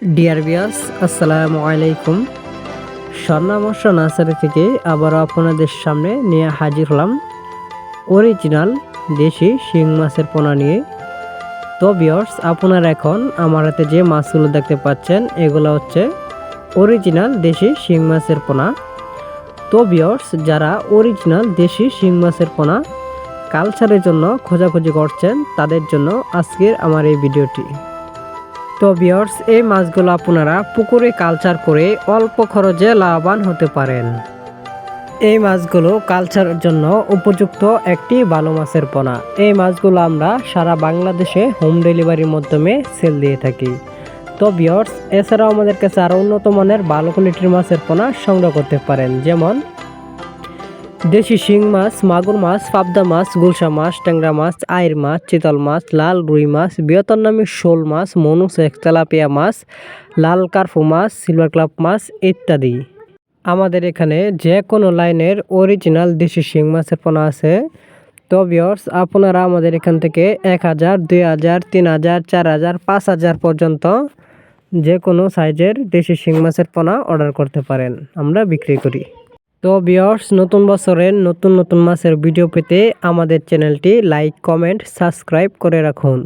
Deer বিয়াস আসসালামু আলাইকুম। স্বর্ণামর্ষ nursery থেকে আবারও আপনাদের সামনে নিয়ে হাজির হলাম। অরিজিনাল দেশি শিং মাছের পোনা নিয়ে। তো বিয়ার্স আপনারা এখন আমার হাতে যে মাছগুলো দেখতে পাচ্ছেন, এগুলো হচ্ছে অরিজিনাল দেশি শিং মাছের পোনা। তো বিয়ার্স যারা অরিজিনাল দেশি শিং মাছের পোনা কালচারের জন্য খোঁজাখুঁজি করছেন, তাদের জন্য আজকের আমার এই ভিডিওটি। তো বিয়ার্স এই মাছগুলো আপনারা পুকুরে কালচার করে অল্প খরচে লাভবান হতে পারেন। এই মাছগুলো কালচারের জন্য উপযুক্ত একটি ভালো মাছের পোনা। এই মাছগুলো আমরা সারা বাংলাদেশে হোম ডেলিভারির মাধ্যমে সেল দিয়ে থাকি। তো বিয়ার্স এছাড়াও আমাদের কাছে আরও উন্নত মানের ভালো কোয়ালিটির মাছের পোনা সংগ্রহ করতে পারেন। যেমন দেশি শিং মাছ, মাগুর মাছ, পাবদা মাছ, গুলশা মাছ, ট্যাংরা মাছ, আইর মাছ, চিতল মাছ, লাল রুই মাছ বিয়তনামী শোল মাছ মনুসেক তেলাপিয়া মাছ, লাল কার্ফু মাছ, সিলভার ক্লাব মাছ ইত্যাদি। আমাদের এখানে যে কোনো লাইনের অরিজিনাল দেশি শিং মাছের পোনা আছে। তো বিয়র্স আপনারা আমাদের এখান থেকে এক হাজার, দুই হাজার, তিন হাজার, চার হাজার, পাঁচ হাজার পর্যন্ত যে কোনো সাইজের দেশি শিং মাছের পোনা অর্ডার করতে পারেন। আমরা বিক্রি করি। তো বিয়ার্স নতুন বছরের, নতুন নতুন মাসের ভিডিও পেতে আমাদের চ্যানেলটি লাইক কমেন্ট সাবস্ক্রাইব করে রাখুন।